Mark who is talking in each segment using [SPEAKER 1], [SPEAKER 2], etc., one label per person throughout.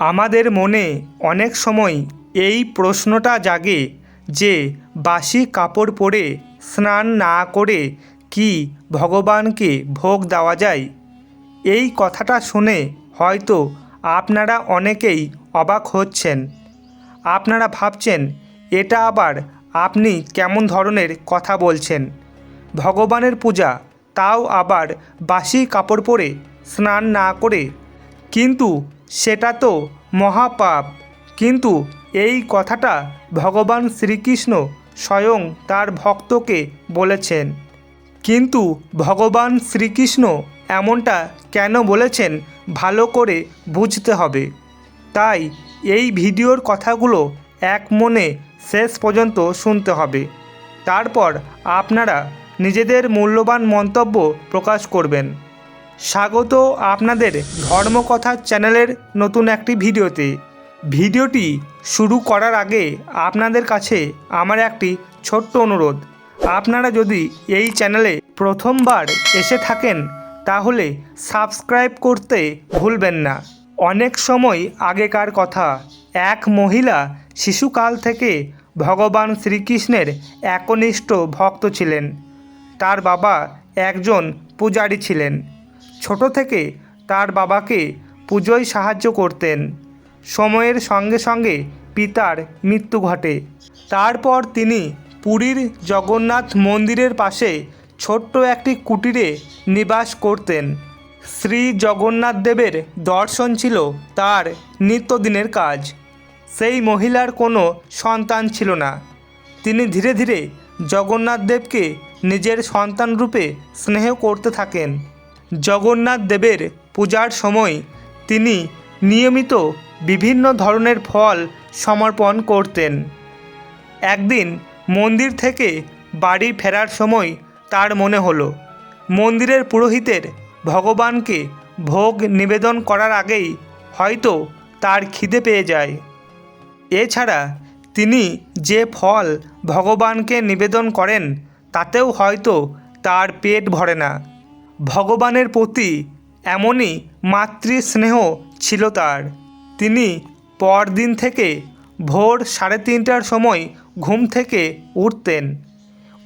[SPEAKER 1] আমাদের মনে অনেক সময় এই প্রশ্নটা জাগে যে বাসি কাপড় পরে স্নান না করে কি ভগবানকে ভোগ দেওয়া যায়? এই কথাটা শুনে হয়তো আপনারা অনেকেই অবাক হচ্ছেন। আপনারা ভাবছেন, এটা আবার আপনি কেমন ধরনের কথা বলছেন? ভগবানের পূজা, তাও আবার বাসি কাপড় পরে স্নান না করে? কিন্তু সেটা তো মহাপাপ। কিন্তু এই কথাটা ভগবান শ্রীকৃষ্ণ স্বয়ং তার ভক্তকে বলেছেন। কিন্তু ভগবান শ্রীকৃষ্ণ এমনটা কেন বলেছেন ভালো করে বুঝতে হবে। তাই এই ভিডিওর কথাগুলো এক মনে শেষ পর্যন্ত শুনতে হবে। তারপর আপনারা নিজেদের মূল্যবান মন্তব্য প্রকাশ করবেন। স্বাগত আপনাদের ধর্মকথা চ্যানেলের নতুন একটি ভিডিওতে। ভিডিওটি শুরু করার আগে আপনাদের কাছে আমার একটি ছোট্ট অনুরোধ। আপনারা যদি এই চ্যানেলে প্রথমবার এসে থাকেন, তাহলে সাবস্ক্রাইব করতে ভুলবেন না। অনেক সময় আগেকার কথা, এক মহিলা শিশুকাল থেকে ভগবান শ্রীকৃষ্ণের একনিষ্ঠ ভক্ত ছিলেন। তার বাবা একজন পূজারী ছিলেন। ছোট থেকে তার বাবাকে পুজোয় সাহায্য করতেন। সময়ের সঙ্গে সঙ্গে পিতার মৃত্যু ঘটে। তারপর তিনি পুরীর জগন্নাথ মন্দিরের পাশে ছোট্ট একটি কুটিরে নিবাস করতেন। শ্রী জগন্নাথ দেবের দর্শন ছিল তার নিত্যদিনের কাজ। সেই মহিলার কোনো সন্তান ছিল না। তিনি ধীরে ধীরে জগন্নাথ দেবকে নিজের সন্তান রূপে স্নেহ করতে থাকেন। জগন্নাথ দেবের পূজার সময় তিনি নিয়মিত বিভিন্ন ধরনের ফল সমর্পণ করতেন। একদিন মন্দির থেকে বাড়ি ফেরার সময় তার মনে হলো, মন্দিরের পুরোহিতের ভগবানকে ভোগ নিবেদন করার আগেই হয়তো তার খিদে পেয়ে যায়। এছাড়া তিনি যে ফল ভগবানকে নিবেদন করেন, তাতেও হয়তো তার পেট ভরে না। ভগবানের প্রতি এমনই মাতৃস্নেহ ছিল তার। তিনি পরদিন থেকে ভোর সাড়ে তিনটার সময় ঘুম থেকে উঠতেন।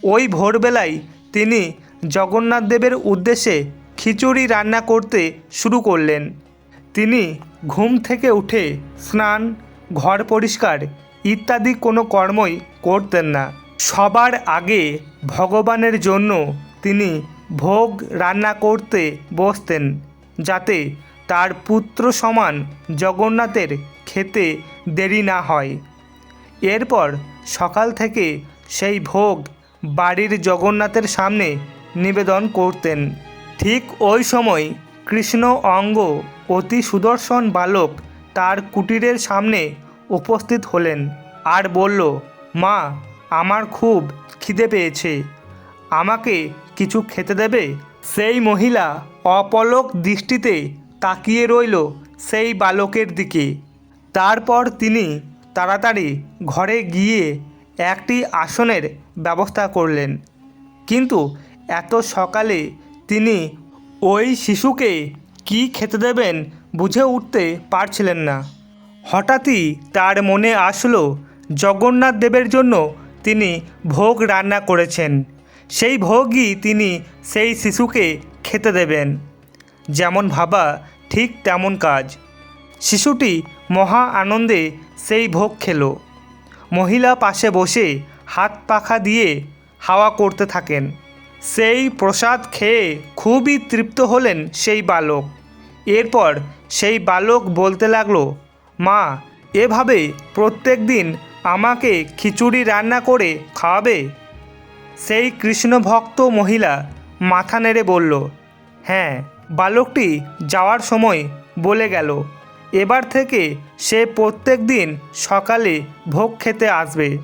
[SPEAKER 1] ওই ভোরবেলায় তিনি জগন্নাথ দেবের উদ্দেশ্যে খিচুড়ি রান্না করতে শুরু করলেন। তিনি ঘুম থেকে উঠে স্নান, ঘর পরিষ্কার ইত্যাদি কোনো কর্মই করতেন না। সবার আগে ভগবানের জন্য তিনি ভোগ রান্না করতে বসতেন, যাতে তার পুত্র সমান জগন্নাথের খেতে দেরি না হয়। এরপর সকাল থেকে সেই ভোগ বাড়ির জগন্নাথের সামনে নিবেদন করতেন। ঠিক ওই সময় কৃষ্ণ অঙ্গ অতি সুদর্শন বালক তার কুটিরের সামনে উপস্থিত হলেন আর বলল, মা, আমার খুব খিদে পেয়েছে। আমাকে কিছু খেতে দেবে? সেই মহিলা অপলক দৃষ্টিতে তাকিয়ে রইল সেই বালকের দিকে। তারপর তিনি তাড়াতাড়ি ঘরে গিয়ে একটি আসনের ব্যবস্থা করলেন। কিন্তু এত সকালে তিনি ওই শিশুকে কি খেতে দেবেন বুঝে উঠতে পারছিলেন না। হঠাৎই তার মনে আসলো, জগন্নাথ দেবের জন্য তিনি ভোগ রান্না করেছেন। সেই ভোগই তিনি সেই শিশুকে খেতে দেবেন। যেমন ভাবা, ঠিক তেমন কাজ। শিশুটি মহা আনন্দে সেই ভোগ খেলো। মহিলা পাশে বসে হাত পাখা দিয়ে হাওয়া করতে থাকেন। সেই প্রসাদ খেয়ে খুবই তৃপ্ত হলেন সেই বালক। এরপর সেই বালক বলতে লাগল, মা, এভাবে প্রত্যেক দিন আমাকে খিচুড়ি রান্না করে খাওয়াবে? সেই কৃষ্ণভক্ত মহিলা মাথা নেড়ে বলল হ্যাঁ বালকটি যাওয়ার সময় বলে গেল। এবার থেকে সে প্রত্যেক দিন সকালে ভোগ খেতে আসবে।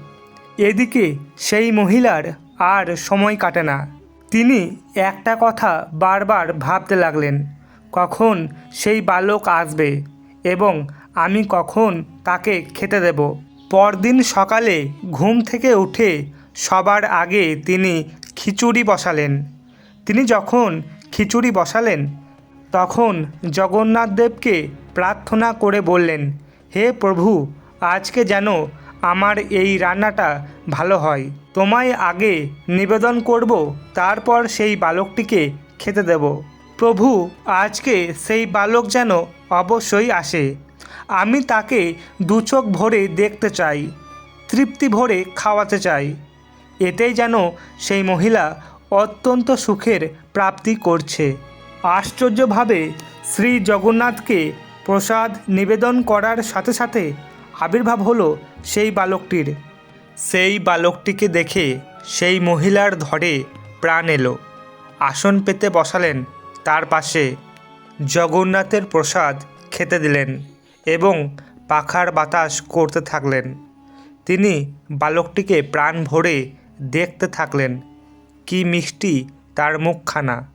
[SPEAKER 1] এদিকে সেই মহিলার আর সময় কাটে না। তিনি একটা কথা বারবার ভাবতে লাগলেন, কখন সেই বালক আসবে এবং আমি কখন তাকে খেতে দেব? পরদিন সকালে ঘুম থেকে উঠে সবার আগে তিনি খিচুড়ি বসালেন। তিনি যখন খিচুড়ি বসালেন, তখন জগন্নাথ দেবকে প্রার্থনা করে বললেন, হে প্রভু, আজকে যেন আমার এই রান্নাটা ভালো হয়। তোমায় আগে নিবেদন করব, তারপর সেই বালকটিকে খেতে দেব। প্রভু, আজকে সেই বালক যেন অবশ্যই আসে। আমি তাকে দু চোখ ভরে দেখতে চাই, তৃপ্তি ভরে খাওয়াতে চাই। এতেই যেন সেই মহিলা অত্যন্ত সুখের প্রাপ্তি করছে। আশ্চর্যভাবে শ্রী জগন্নাথকে প্রসাদ নিবেদন করার সাথে সাথে আবির্ভাব হলো সেই বালকটির। সেই বালকটিকে দেখে সেই মহিলার ধরে প্রাণ এলো। আসন পেতে বসালেন, তার পাশে জগন্নাথের প্রসাদ খেতে দিলেন এবং পাখার বাতাস করতে থাকলেন। তিনি বালকটিকে প্রাণ ভরে দেখতে থাকলেন, কি মিষ্টি তার মুখখানা।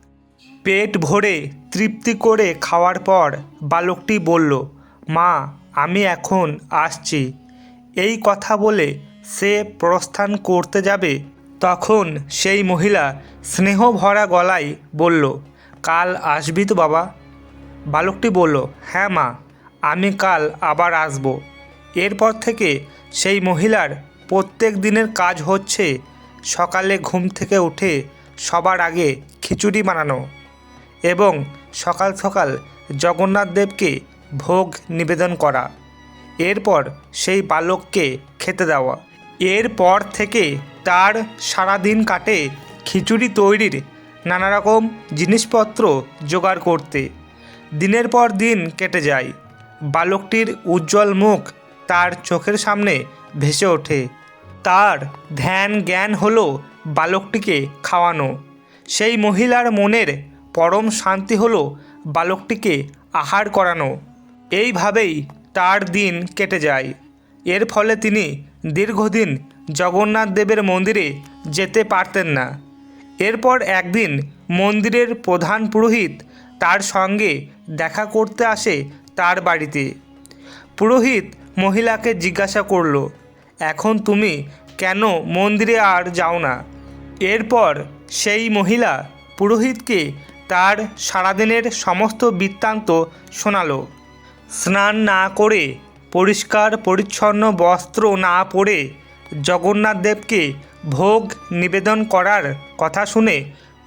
[SPEAKER 1] পেট ভরে তৃপ্তি করে খাওয়ার পর বালকটি বলল, মা, আমি এখন আসছি। এই কথা বলে সে প্রস্থান করতে যাবে, তখন সেই মহিলা স্নেহ ভরা গলায় বলল, কাল আসবি তো বাবা? বালকটি বলল হ্যাঁ মা, আমি কাল আবার আসব। এরপর থেকে সেই মহিলার প্রত্যেক দিনের কাজ হচ্ছে সকালে ঘুম থেকে উঠে সবার আগে খিচুড়ি বানানো এবং সকাল সকাল জগন্নাথ দেবকে ভোগ নিবেদন করা। এরপর সেই বালককে খেতে দেওয়া। এরপর থেকে তার সারাদিন কাটে খিচুড়ি তৈরির নানা রকম জিনিসপত্র জোগাড় করতে। দিনের পর দিন কেটে যায়। বালকটির উজ্জ্বল মুখ তার চোখের সামনে ভেসে ওঠে। তার ধ্যান জ্ঞান হলো বালকটিকে খাওয়ানো। সেই মহিলার মনের পরম শান্তি হলো বালকটিকে আহার করানো। এইভাবেই তার দিন কেটে যায়। এর ফলে তিনি দীর্ঘদিন জগন্নাথ দেবের মন্দিরে যেতে পারতেন না। এরপর একদিন মন্দিরের প্রধান পুরোহিত তার সঙ্গে দেখা করতে আসে তার বাড়িতে। পুরোহিত মহিলাকে জিজ্ঞাসা করল এখন তুমি কেন মন্দিরে আর যাও না? এরপর সেই মহিলা পুরোহিতকে তার সারাদিনের সমস্ত বৃত্তান্ত শোনালো। স্নান না করে পরিষ্কার পরিচ্ছন্ন বস্ত্র না পরে জগন্নাথ দেবকে ভোগ নিবেদন করার কথা শুনে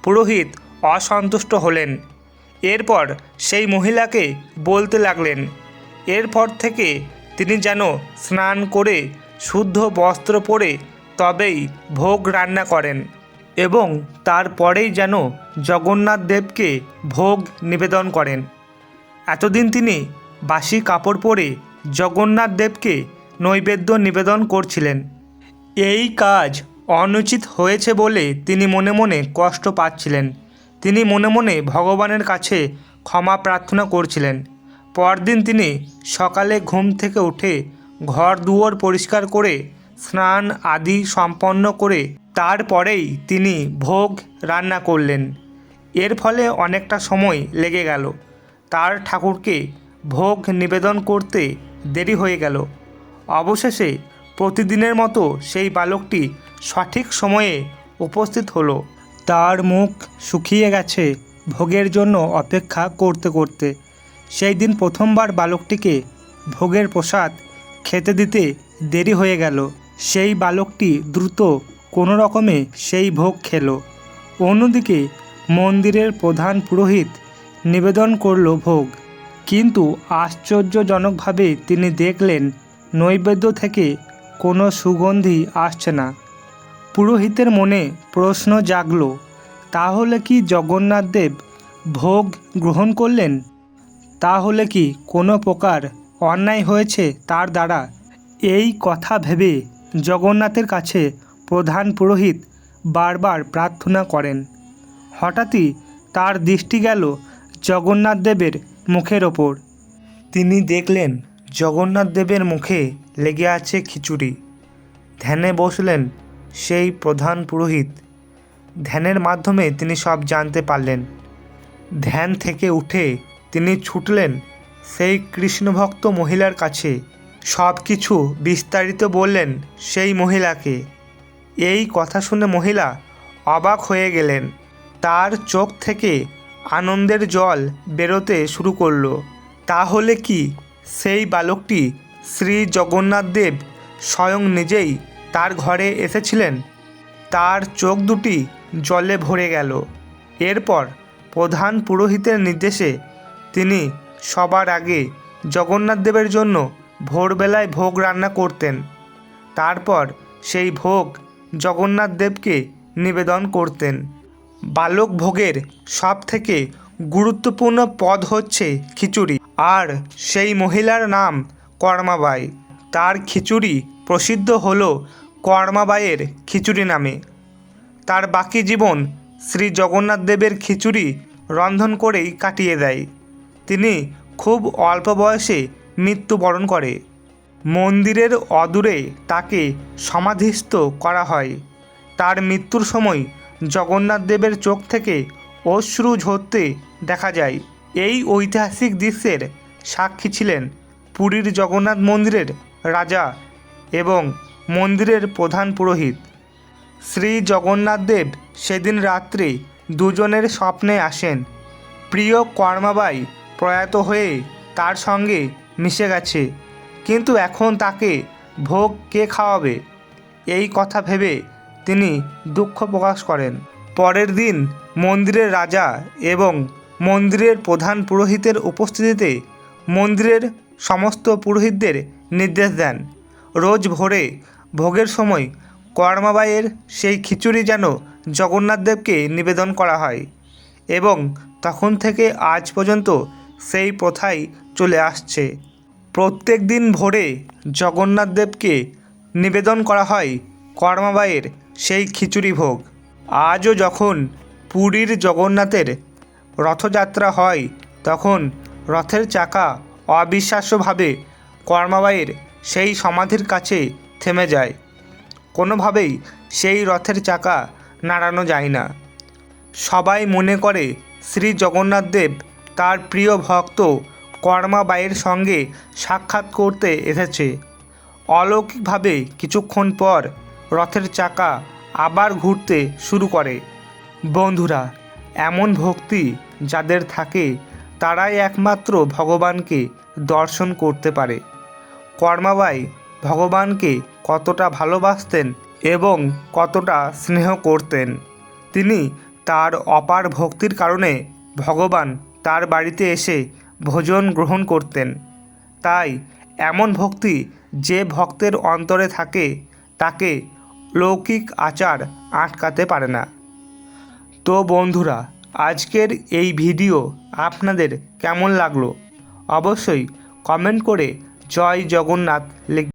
[SPEAKER 1] পুরোহিত অসন্তুষ্ট হলেন। এরপর সেই মহিলাকে বলতে লাগলেন, এরপর থেকে তিনি যেন স্নান করে শুদ্ধ বস্ত্র পরে তবেই ভোগ রান্না করেন এবং তারপরেই যেন জগন্নাথ দেবকে ভোগ নিবেদন করেন। এতদিন তিনি বাসি কাপড় পরে জগন্নাথ দেবকে নৈবেদ্য নিবেদন করছিলেন। এই কাজ অনুচিত হয়েছে বলে তিনি মনে মনে কষ্ট পাচ্ছিলেন। তিনি মনে মনে ভগবানের কাছে ক্ষমা প্রার্থনা করছিলেন। পরদিন তিনি সকালে ঘুম থেকে উঠে ঘর দুয়ার পরিষ্কার করে, স্নান আদি সম্পন্ন করে তারপরেই তিনি ভোগ রান্না করলেন। এর ফলে অনেকটা সময় লেগে গেল। তার ঠাকুরকে ভোগ নিবেদন করতে দেরি হয়ে গেল। অবশেষে প্রতিদিনের মতো সেই বালকটি সঠিক সময়ে উপস্থিত হলো। তার মুখ শুকিয়ে গেছে ভোগের জন্য অপেক্ষা করতে করতে। সেই দিন প্রথমবার বালকটিকে ভোগের প্রসাদ খেতে দিতে দেরি হয়ে গেল। সেই বালকটি দ্রুত কোনো রকমে সেই ভোগ খেল। অন্যদিকে মন্দিরের প্রধান পুরোহিত নিবেদন করল ভোগ। কিন্তু আশ্চর্যজনকভাবে তিনি দেখলেন, নৈবেদ্য থেকে কোনো সুগন্ধি আসছে না। পুরোহিতের মনে প্রশ্ন জাগল, তাহলে কি জগন্নাথ দেব ভোগ গ্রহণ করলেন? তাহলে কি কোনো প্রকার অন্যায় হয়েছে তার দ্বারা। এই কথা ভেবে জগন্নাথের কাছে প্রধান পুরোহিত বারবার প্রার্থনা করেন। হঠাৎই তার দৃষ্টি গেল জগন্নাথ দেবের মুখের ওপর। তিনি দেখলেন জগন্নাথ দেবের মুখে লেগে আছে খিচুড়ি। ধ্যানে বসলেন সেই প্রধান পুরোহিত। ধ্যানের মাধ্যমে তিনি সব জানতে পারলেন। ধ্যান থেকে উঠে তিনি ছুটলেন সেই কৃষ্ণভক্ত মহিলার কাছে সব কিছু বিস্তারিত বললেন সেই মহিলাকে। এই কথা শুনে মহিলা অবাক হয়ে গেলেন। তার চোখ থেকে আনন্দের জল বেরোতে শুরু করল। তাহলে কি সেই বালকটি শ্রী জগন্নাথ দেব স্বয়ং নিজেই তার ঘরে এসেছিলেন? তার চোখ দুটি জলে ভরে গেল। এরপর প্রধান পুরোহিতের নির্দেশে তিনি সবার আগে জগন্নাথ দেবের জন্য ভোরবেলায় ভোগ রান্না করতেন। তারপর সেই ভোগ জগন্নাথ দেবকে নিবেদন করতেন। বালক ভোগের সব থেকে গুরুত্বপূর্ণ পদ হচ্ছে খিচুড়ি, আর সেই মহিলার নাম কর্মাবাই। তার খিচুড়ি প্রসিদ্ধ হল কর্মাবাইয়ের খিচুড়ি নামে। তার বাকি জীবন শ্রী জগন্নাথ দেবের খিচুড়ি রন্ধন করেই কাটিয়ে দেয়। তিনি খুব অল্প বয়সে মৃত্যুবরণ করে। মন্দিরের অদূরে তাকে সমাধিস্থ করা হয়। তার মৃত্যুর সময় জগন্নাথ দেবের চোখ থেকে অশ্রু ঝরতে দেখা যায়। এই ঐতিহাসিক দৃশ্যের সাক্ষী ছিলেন পুরীর জগন্নাথ মন্দিরের রাজা এবং মন্দিরের প্রধান পুরোহিত। শ্রী জগন্নাথ দেব সেদিন রাত্রে দুজনের স্বপ্নে আসেন। প্রিয় কর্মাবাই প্রয়াত হয়ে তার সঙ্গে মিশে গেছে। কিন্তু এখন তাকে ভোগ কে খাওয়াবে? এই কথা ভেবে তিনি দুঃখ প্রকাশ করেন। পরের দিন মন্দিরের রাজা এবং মন্দিরের প্রধান পুরোহিতের উপস্থিতিতে মন্দিরের সমস্ত পুরোহিতদের নির্দেশ দেন। রোজ ভোরে ভোগের সময় কর্মাবাইয়ের সেই খিচুড়ি যেন জগন্নাথদেবকে নিবেদন করা হয় এবং তখন থেকে আজ পর্যন্ত সেই প্রথাই চলে আসছে। প্রত্যেক দিন ভোরে জগন্নাথ দেবকে নিবেদন করা হয় কর্মাবাইয়ের সেই খিচুড়ি ভোগ। আজও যখন পুরীর জগন্নাথের রথযাত্রা হয়, তখন রথের চাকা অবিশ্বাস্যভাবে কর্মাবাইয়ের সেই সমাধির কাছে থেমে যায়। কোনোভাবেই সেই রথের চাকা নাড়ানো যায় না। সবাই মনে করে শ্রী জগন্নাথ দেব তার প্রিয় ভক্ত কর্মাবাইয়ের সঙ্গে সাক্ষাৎ করতে এসেছে। অলৌকিকভাবে কিছুক্ষণ পর রথের চাকা আবার ঘুরতে শুরু করে। বন্ধুরা, এমন ভক্তি যাদের থাকে, তারাই একমাত্র ভগবানকে দর্শন করতে পারে। কর্মাবাই ভগবানকে কতটা ভালোবাসতেন এবং কতটা স্নেহ করতেন। তিনি তার অপার ভক্তির কারণে ভগবান তার বাড়িতে এসে ভোজন গ্রহণ করতেন। তাই এমন ভক্তি যে ভক্তের অন্তরে থাকে, তাকে লৌকিক আচার আটকাতে পারে না। তো বন্ধুরা, আজকের এই ভিডিও আপনাদের কেমন লাগল? অবশ্যই কমেন্ট করে জয় জগন্নাথ লিখ